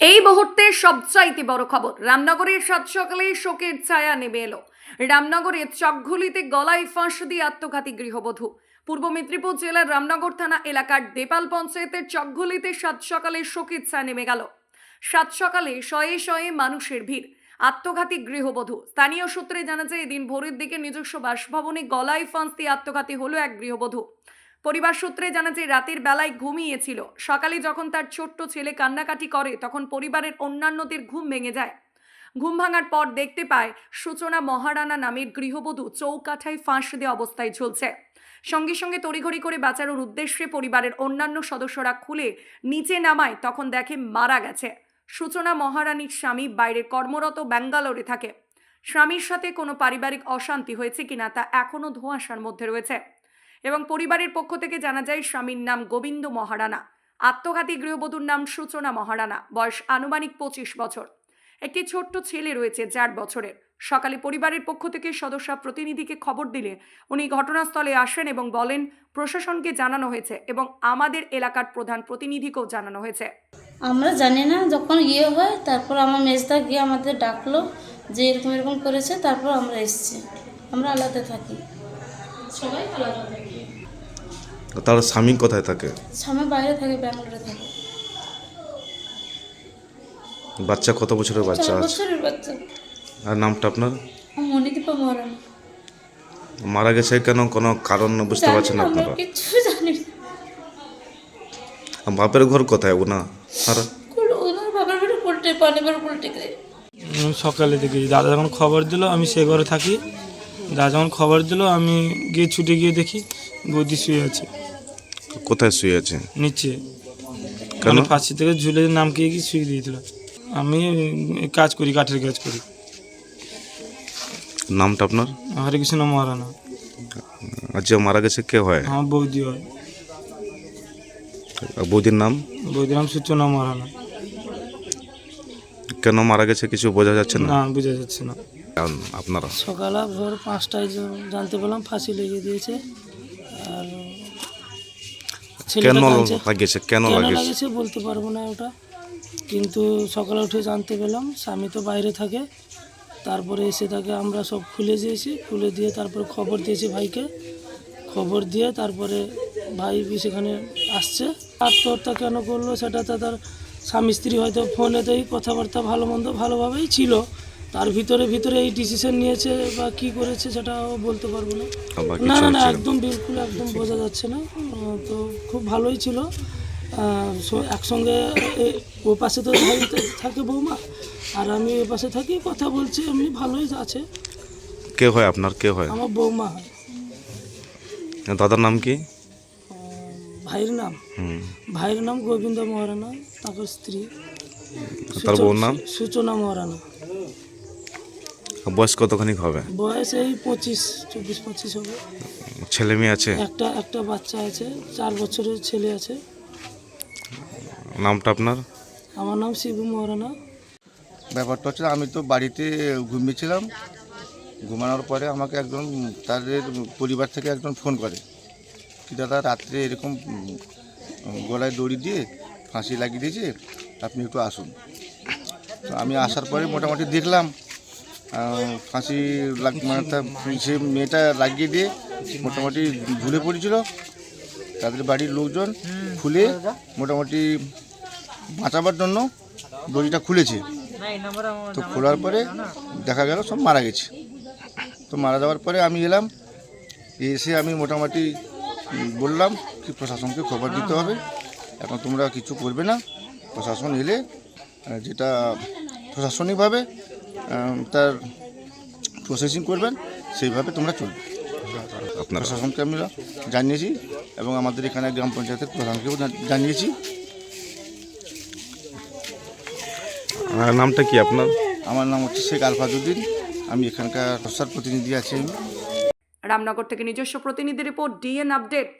এই মুহূর্তে সবচাইতে বড় খবর, রামনগরের সাত সকালে শোকের ছায়া নেমে এলো। রামনগরের চকঘুলিতে গলায় ফাঁস দিয়ে আত্মঘাতী গৃহবধূ। পূর্ব মেদিনীপুর জেলার রামনগর থানা এলাকার দেপাল পঞ্চায়েতের চকঘুলিতে সাত সকালে শোকের ছায়া নেমে গেল। সাত সকালে শয়ে শয়ে মানুষের ভিড়, আত্মঘাতী গৃহবধূ। স্থানীয় সূত্রে জানা যায়, এদিন ভোরের দিকে নিজস্ব বাসভবনে গলায় ফাঁস দিয়ে আত্মঘাতী হলো এক গৃহবধূ। পরিবার সূত্রে জানা যায়, রাতের বেলায় ঘুমিয়েছিল। সকালে যখন তার ছোট্ট ছেলে কান্নাকাটি করে, তখন পরিবারের অন্যান্যদের ঘুম ভেঙে যায়। ঘুম ভাঙার পর দেখতে পায়, সূচনা মহারানা নামের গৃহবধূ চৌকাঠায় ফাঁস দেওয়া অবস্থায় ঝুলছে। সঙ্গে সঙ্গে তড়িঘড়ি করে বাঁচানোর উদ্দেশ্যে পরিবারের অন্যান্য সদস্যরা খুলে নিচে নামায়, তখন দেখে মারা গেছে। সূচনা মহারানীর স্বামী বাইরে কর্মরত ব্যাঙ্গালোরে থাকে। স্বামীর সাথে কোনো পারিবারিক অশান্তি হয়েছে কিনা তা এখনও ধোঁয়াশার মধ্যে রয়েছে। এবং পরিবারের পক্ষ থেকে জানা যায়, স্বামীর নাম গোবিন্দ মহারানা। আত্মঘাতী গৃহবধূর নাম সূচনা মহারানা। বয়স আনুমানিক পঁচিশ বছর। একটি ছোট্ট ছেলে রয়েছে চার বছরের। সকালে পরিবারের পক্ষ থেকে সদস্য প্রতিনিধিকে খবর দিলে উনি ঘটনাস্থলে আসেন এবং বলেন, প্রশাসনকে জানানো হয়েছে এবং আমাদের এলাকার প্রধান প্রতিনিধিকেও জানানো হয়েছে। আমরা জানি না, যখন ইয়ে হয়, তারপর আমার মেজদা গিয়ে আমাদের ডাকলো যে এরকম এরকম করেছে, তারপর আমরা এসেছি। আমরা আলাদা থাকি। সবাই আলাদা। তার স্বামী কোথায় থাকে? স্বামী বাইরে থাকে ব্যাঙ্গালোরে থাকে। বাচ্চা কত বছরের বাচ্চা আছে? বছরের বাচ্চা। আর নামটা আপনার? মণিদীপা মহারানা মারা গেছে কেন? কোনো কারণ বুঝতে পারছেন না, আপনারা? কিচ্ছু জানি না। বাপের ঘর কোথায় ওনা আর কুল- ওনার বাবার বাড়ি পোল্ট্রি পানিবার আমি সকালে দেখেছি দাদা যখন খবর দিল আমি সে ঘরে থাকি। দাদা যখন খবর দিল আমি গিয়ে ছুটে গিয়ে দেখি বৌদি শুয়ে আছে। কোথায় শুয়ে আছে? নিচে। কেন? ফাঁসি থেকে ঝুলে নামকে গিয়ে শুয়ে দিয়েছিল? আমি কাজ করি কাঠের কাজ করি। নামটা আপনার? হরে কৃষ্ণ মহারানা। আর যে মারা গেছে কে হয়? আমার বৌদি হয়। আর বৌদির নাম? বৌদির নাম সূচনা মহারানা। কেন মারা গেছে কিছু বোঝা যাচ্ছে না? না বোঝা যাচ্ছে না। কারণ আপনারা? সকালে ভোর পাঁচটায় জানতে পেলাম ফাঁসি লেগে দিয়েছে। কেন লাগিয়েছে? কেন লাগিয়েছে? বলতে পারব না ওটা। কিন্তু সকালে উঠে জানতে পেলাম স্বামী তো বাইরে থাকে। তারপরে এসে তাকে আমরা সব খুলে দিয়েছি। খুলে দিয়ে তারপরে খবর দিয়েছি ভাইকে। খবর দিয়ে তারপরে ভাই সেখানে আসছে। আত্মহত্যা কেন করল? সেটা তো তার স্বামী স্ত্রী হয়তো ফোনেতেই কথাবার্তা ভালো মন্দ ভালোভাবেই ছিল। তার ভিতরে ভিতরে এই ডিসিশন নিয়েছে বা কি করেছে সেটাও বলতে পারব না। না না না একদম বিলকুল একদম বোঝা যাচ্ছে না। তো খুব ভালোই ছিল। একসঙ্গে ও পাশে তো থাকে বৌমা আর আমি এ পাশে থাকি কথা বলছি এমনি ভালোই আছে। কে হয় আপনার? কে হয়? আমার বৌমা হয়। দাদার নাম কি? ভাইয়ের নাম। হুম। ভাইয়ের নাম গোবিন্দ মহারানা তার স্ত্রী। তার বউর নাম? সূচনা মহারানা। বয়স কতখানি হবে? বয়স এই পঁচিশ চব্বিশ পঁচিশ হবে। ছেলে মেয়ে আছে? একটা একটা বাচ্চা আছে চার বছরের ছেলে আছে। নামটা আপনার? আমার নাম শিবু মহারানা। ব্যাপারটা হচ্ছে আমি তো বাড়িতে ঘুমিয়েছিলাম। ঘুমানোর পরে আমাকে একজন তাদের পরিবার থেকে একজন ফোন করে। কি দাদা রাত্রে এরকম গলায় দড়ি দিয়ে ফাঁসি লাগিয়ে দিয়েছে আপনি একটু আসুন। তো আমি আসার পরে মোটামুটি দেখলাম ফাঁসি মানে তা সে মেয়েটা লাগিয়ে দিয়ে মোটামুটি ঝুলে পড়েছিল, তাদের বাড়ির লোকজন খুলে মোটামুটি বাঁচাবার জন্য দড়িটা খুলেছে। তো খোলার পরে দেখা গেল সব মারা গেছে। তো মারা যাওয়ার পরে আমি এলাম, এসে আমি মোটামুটি বললাম কি প্রশাসনকে খবর দিতে হবে, এখন তোমরা কিছু করবে না। প্রশাসন এলে যেটা প্রশাসনিকভাবে তার প্রসেসিং করবেন সেইভাবে তোমরা চলবে। আপনারা প্রশাসনকে আমরা জানিয়েছি এবং আমাদের এখানে গ্রাম পঞ্চায়েতের প্রধানকেও জানিয়েছি। আর নামটা কি আপনার? আমার নাম হচ্ছে শেখ আলফাজুদ্দিন আমি এখানকার প্রসার প্রতিনিধি আছি। রামনগর থেকে নিজস্ব প্রতিনিধি রিপোর্ট ডিএন আপডেট